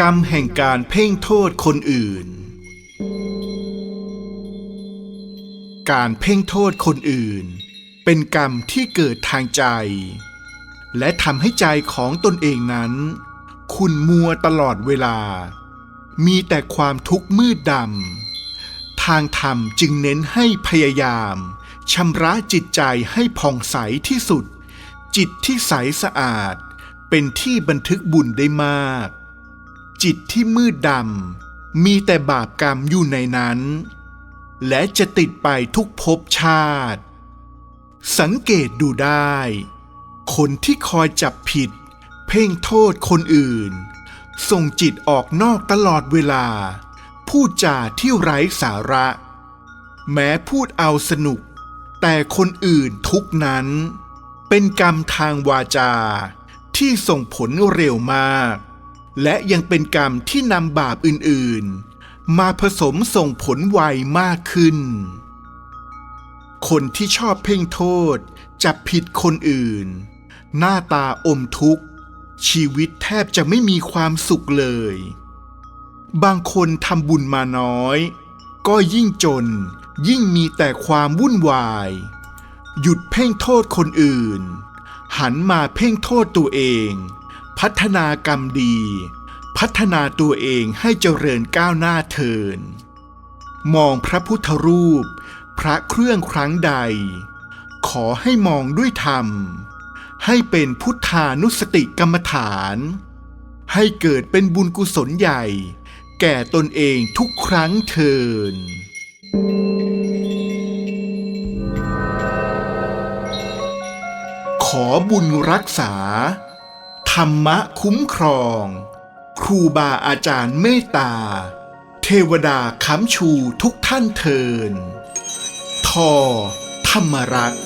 กรรมแห่งการเพ่งโทษคนอื่น การเพ่งโทษคนอื่น เป็นกรรมที่เกิดทางใจ และทำให้ใจของตนเองนั้น คุณมัวตลอดเวลา มีแต่ความทุกข์มืดดำ ทางธรรมจึงเน้นให้พยายามชำระจิตใจให้ผ่องใสที่สุด จิตที่ใสสะอาด เป็นที่บันทึกบุญได้มาก จิตที่มืดดำมีแต่บาปกรรมอยู่ในนั้น และจะติดไปทุกภพชาติ สังเกตดูได้ คนที่คอยจับผิด เพ่งโทษคนอื่น ส่งจิตออกนอกตลอดเวลา พูดจาที่ไร้สาระ แม้พูดเอาสนุก แต่คนอื่นทุกนั้น เป็นกรรมทางวาจาที่ส่งผลเร็วมาก และยังเป็นกรรมที่นำบาปอื่นๆ มาผสมส่งผลไวมากขึ้น คนที่ชอบเพ่งโทษจับผิดคนอื่น หน้าตาอมทุกข์ ชีวิตแทบจะไม่มีความสุขเลย บางคนทำบุญมาน้อย ก็ยิ่งจนยิ่งมีแต่ความวุ่นวาย หยุดเพ่งโทษคนอื่น หันมาเพ่งโทษตัวเอง พัฒนากรรมดี พัฒนาตัวเองให้เจริญก้าวหน้าเทิน มองพระพุทธรูป พระเครื่องครั้งใด ขอให้มองด้วยธรรม ให้เป็นพุทธานุสติกรรมฐาน ให้เกิดเป็นบุญกุศลใหญ่ แก่ตนเองทุกครั้งเทิน ขอบุญรักษา ธรรมะคุ้มครอง ครูบาอาจารย์เมตตา เทวดาค้ำชูทุกท่านเทิน ทอ ธรรมรักษ